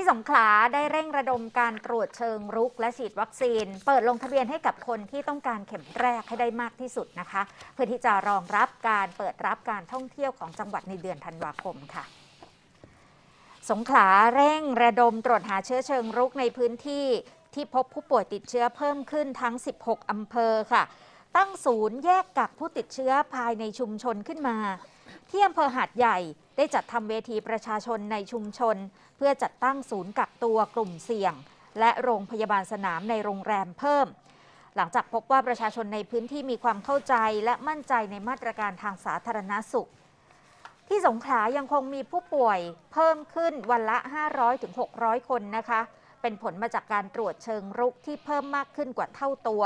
ที่สงขลาได้เร่งระดมการตรวจเชิงรุกและฉีดวัคซีน เปิดลงทะเบียนให้กับคนที่ต้องการเข็มแรกให้ได้มากที่สุดนะคะ เพื่อที่จะรองรับการเปิดรับการท่องเที่ยวของจังหวัดในเดือนธันวาคมค่ะสงขลาเร่งระดมตรวจหาเชื้อเชิงรุกในพื้นที่ที่พบผู้ป่วยติดเชื้อเพิ่มขึ้นทั้ง 16 อำเภอค่ะ ตั้งศูนย์แยกกักผู้ติดเชื้อภายในชุมชนขึ้นมา ที่อำเภอหาดใหญ่ได้จัดทำเวทีประชาชนในชุมชน เพื่อจัดตั้งศูนย์กักตัวกลุ่มเสี่ยง และโรงพยาบาลสนามในโรงแรมเพิ่ม หลังจากพบว่าประชาชนในพื้นที่มีความเข้าใจและมั่นใจในมาตรการทางสาธารณสุข ที่สงขลายังคงมีผู้ป่วยเพิ่มขึ้นวันละ 500-600 คนนะคะ เป็นผลมาจากการตรวจเชิงรุกที่เพิ่มมากขึ้นกว่าเท่าตัว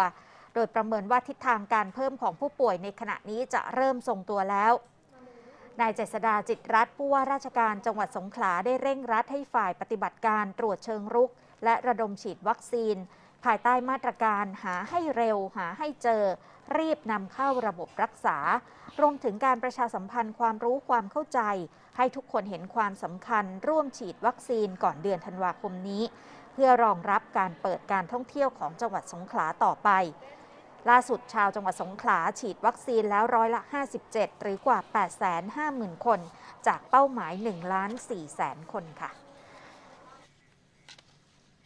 โดยประเมินว่าทิศทางการเพิ่มของผู้ป่วยในขณะนี้จะเริ่มทรงตัวแล้ว นายเจษดาจิตรัตน์ผู้ว่าราชการจังหวัดสงขลาได้เร่งรัดให้ฝ่ายปฏิบัติการตรวจเชิงรุก และระดมฉีดวัคซีน ภายใต้มาตรการหาให้เร็ว หาให้เจอ รีบนำเข้าระบบรักษา รวมถึงการประชาสัมพันธ์ความรู้ความเข้าใจ ให้ทุกคนเห็นความสำคัญ ร่วมฉีดวัคซีนก่อนเดือนธันวาคมนี้ เพื่อรองรับการเปิดการท่องเที่ยวของจังหวัดสงขลาต่อไป ล่าสุดชาวจังหวัดสงขลาฉีดวัคซีนแล้วร้อยละ 57 หรือกว่า 850,000 คน จากเป้าหมาย 1 ล้าน4แสนคนค่ะ